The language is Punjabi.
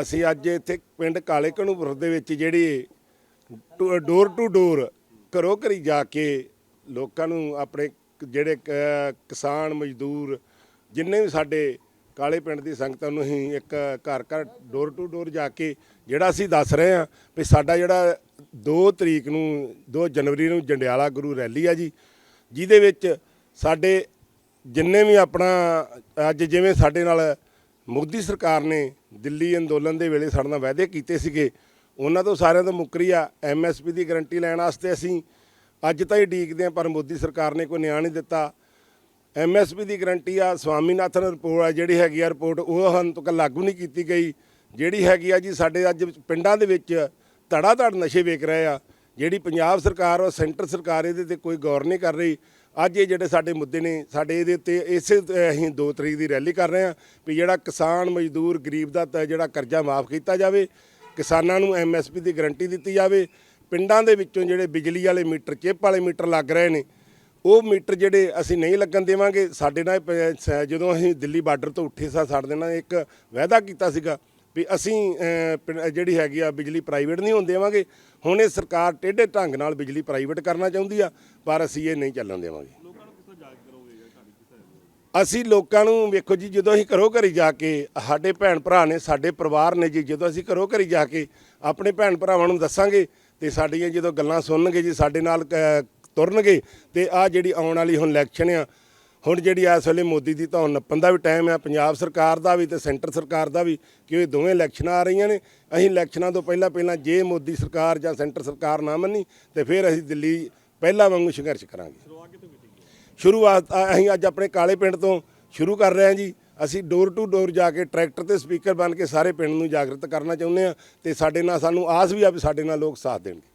ਅਸੀਂ ਅੱਜ ਇੱਥੇ ਪਿੰਡ ਕਾਲੇ ਘਣੂਪੁਰ ਦੇ ਵਿੱਚ ਜਿਹੜੀ ਡੋਰ ਟੂ ਡੋਰ ਘਰੋਂ ਘਰੀ ਜਾ ਕੇ ਲੋਕਾਂ ਨੂੰ ਆਪਣੇ ਜਿਹੜੇ ਕ- ਕਿਸਾਨ, ਮਜ਼ਦੂਰ, ਜਿੰਨੇ ਵੀ ਸਾਡੇ ਕਾਲੇ ਪਿੰਡ ਦੀ ਸੰਗਤਾਂ ਨੂੰ ਅਸੀਂ ਇੱਕ ਘਰ ਘਰ ਡੋਰ ਟੂ ਡੋਰ ਜਾ ਕੇ ਜਿਹੜਾ ਅਸੀਂ ਦੱਸ ਰਹੇ ਹਾਂ ਵੀ ਸਾਡਾ ਜਿਹੜਾ 2 ਤਰੀਕ ਨੂੰ 2 ਜਨਵਰੀ ਨੂੰ ਜੰਡਿਆਲਾ ਗੁਰੂ ਰੈਲੀ ਆ ਜੀ, ਜਿਹਦੇ ਵਿੱਚ ਸਾਡੇ ਜਿੰਨੇ ਵੀ ਆਪਣਾ ਅੱਜ ਜਿਵੇਂ ਸਾਡੇ ਨਾਲ ਮੋਦੀ ਸਰਕਾਰ ਨੇ ਦਿੱਲੀ ਅੰਦੋਲਨ ਦੇ ਵੇਲੇ ਸਾਡੇ ਨਾਲ ਵਾਅਦੇ ਕੀਤੇ ਸੀਗੇ। ਉਹਨਾਂ ਤੋਂ ਸਾਰਿਆਂ ਤੋਂ ਮੁੱਕਰੀ ਆ ਐਮਐਸਪੀ ਦੀ ਗਰੰਟੀ ਲੈਣ ਵਾਸਤੇ ਅਸੀਂ ਅੱਜ ਤਾਂ ਹੀ ਡੀਕਦੇ ਆ ਪਰ ਮੋਦੀ ਸਰਕਾਰ ਨੇ ਕੋਈ ਨਿਆਂ ਨਹੀਂ ਦਿੱਤਾ। ਐਮਐਸਪੀ ਦੀ ਗਰੰਟੀ ਆ, ਸਵਾਮੀਨਾਥਨ ਰਿਪੋਰਟ ਆ, ਜਿਹੜੀ ਹੈਗੀ ਆ ਰਿਪੋਰਟ, ਉਹ ਹਨ ਤੱਕ ਲਾਗੂ ਨਹੀਂ ਕੀਤੀ ਗਈ। ਜਿਹੜੀ ਹੈਗੀ ਆ ਜੀ, ਸਾਡੇ ਅੱਜ ਪਿੰਡਾਂ ਦੇ ਵਿੱਚ ਧੜਾ ਧੜ ਨਸ਼ੇ ਵੇਚ ਰਹੇ ਆ। ਜਿਹੜੀ ਪੰਜਾਬ ਸਰਕਾਰ ਔਰ ਸੈਂਟਰ ਸਰਕਾਰ ਇਹਦੇ ਤੇ ਕੋਈ ਗੌਰ ਨਹੀਂ ਕਰ ਰਹੀ। ਅੱਜ ਇਹ ਜਿਹੜੇ ਸਾਡੇ ਮੁੱਦੇ ਨੇ, ਸਾਡੇ ਇਹਦੇ ਉੱਤੇ ਇਸੇ, ਅਸੀਂ 2 ਤਰੀਕ ਦੀ ਰੈਲੀ ਕਰ ਰਹੇ ਹਾਂ ਵੀ ਜਿਹੜਾ ਕਿਸਾਨ ਮਜ਼ਦੂਰ ਗਰੀਬ ਦਾ ਤ- ਜਿਹੜਾ ਕਰਜ਼ਾ ਮਾਫ ਕੀਤਾ ਜਾਵੇ, ਕਿਸਾਨਾਂ ਨੂੰ ਐਮਐਸਪੀ ਦੀ ਗਾਰੰਟੀ ਦਿੱਤੀ ਜਾਵੇ, ਪਿੰਡਾਂ ਦੇ ਵਿੱਚੋਂ ਜਿਹੜੇ ਬਿਜਲੀ ਵਾਲੇ ਮੀਟਰ, ਚਿੱਪ ਵਾਲੇ ਮੀਟਰ ਲੱਗ ਰਹੇ ਨੇ, ਉਹ ਮੀਟਰ ਜਿਹੜੇ ਅਸੀਂ ਨਹੀਂ ਲੱਗਣ ਦੇਵਾਂਗੇ, ਸਾਡੇ ਨਾਲ ਜਦੋਂ ਅਸੀਂ ਦਿੱਲੀ ਬਾਰਡਰ ਤੋਂ ਉੱਠੇ ਸਾਂ, ਸਾਡੇ ਨਾਲ ਇੱਕ ਵਾਅਦਾ ਕੀਤਾ ਸੀਗਾ ਵੀ ਅਸੀਂ ਜਿਹੜੀ ਹੈਗੀ ਆ ਬਿਜਲੀ ਪ੍ਰਾਈਵੇਟ ਨਹੀਂ ਹੋਣ ਦੇਵਾਂਗੇ। ਹੁਣ ਇਹ ਸਰਕਾਰ ਟੇਢੇ ਢੰਗ ਨਾਲ ਬਿਜਲੀ ਪ੍ਰਾਈਵੇਟ ਕਰਨਾ ਚਾਹੁੰਦੀ ਆ ਪਰ ਅਸੀਂ ਇਹ ਨਹੀਂ ਚੱਲਣ ਦੇਵਾਂਗੇ। ਅਸੀਂ ਲੋਕਾਂ ਨੂੰ ਵੇਖੋ ਜੀ ਜਦੋਂ ਅਸੀਂ ਘਰੋਂ ਘਰੀ ਜਾ ਕੇ ਸਾਡੇ ਭੈਣ ਭਰਾ ਨੇ ਸਾਡੇ ਪਰਿਵਾਰ ਨੇ ਜੀ ਜਦੋਂ ਅਸੀਂ ਘਰੋਂ ਘਰੀ ਜਾ ਕੇ ਆਪਣੇ ਭੈਣ ਭਰਾਵਾਂ ਨੂੰ ਦੱਸਾਂਗੇ ਤੇ ਸਾਡੀਆਂ ਜਦੋਂ ਗੱਲਾਂ ਸੁਣਨਗੇ ਜੀ ਸਾਡੇ ਨਾਲ ਤੁਰਨਗੇ ਤੇ ਆ ਜਿਹੜੀ ਆਉਣ ਵਾਲੀ ਹੁਣ ਇਲੈਕਸ਼ਨ ਆ ਹੁਣ ਜਿਹੜੀ ਇਸ ਵੇਲੇ ਮੋਦੀ ਦੀ ਤਾਂ ਨੱਪਣ ਦਾ ਵੀ ਟਾਈਮ ਆ, ਪੰਜਾਬ ਸਰਕਾਰ ਦਾ ਵੀ ਤੇ ਸੈਂਟਰ ਸਰਕਾਰ ਦਾ ਵੀ, ਕਿ ਇਹ ਦੋਵੇਂ ਇਲੈਕਸ਼ਨਾਂ ਆ ਰਹੀਆਂ ਨੇ। ਅਸੀਂ ਇਲੈਕਸ਼ਨਾਂ ਤੋਂ ਪਹਿਲਾਂ ਪਹਿਲਾਂ ਜੇ ਮੋਦੀ ਸਰਕਾਰ ਜਾਂ ਸੈਂਟਰ ਸਰਕਾਰ ਨਾ ਮੰਨੀ, ਤੇ ਫਿਰ ਅਸੀਂ ਦਿੱਲੀ ਪਹਿਲਾਂ ਵਾਂਗੂ ਸੰਘਰਸ਼ ਕਰਾਂਗੇ। ਸ਼ੁਰੂਆਤ ਅਸੀਂ ਅੱਜ ਆਪਣੇ ਕਾਲੇ ਪਿੰਡ ਤੋਂ ਸ਼ੁਰੂ ਕਰ ਰਹੇ ਹਾਂ ਜੀ। ਅਸੀਂ ਡੋਰ ਟੂ ਡੋਰ ਜਾ ਕੇ ਟਰੈਕਟਰ ਤੇ ਸਪੀਕਰ ਬਣ ਕੇ ਸਾਰੇ ਪਿੰਡ ਨੂੰ ਜਾਗਰਤ ਕਰਨਾ ਚਾਹੁੰਦੇ ਹਾਂ, ਤੇ ਸਾਡੇ ਨਾਲ ਸਾਨੂੰ ਆਸ ਵੀ ਆ ਵੀ ਸਾਡੇ ਨਾਲ ਲੋਕ ਸਾਥ ਦੇਣਗੇ।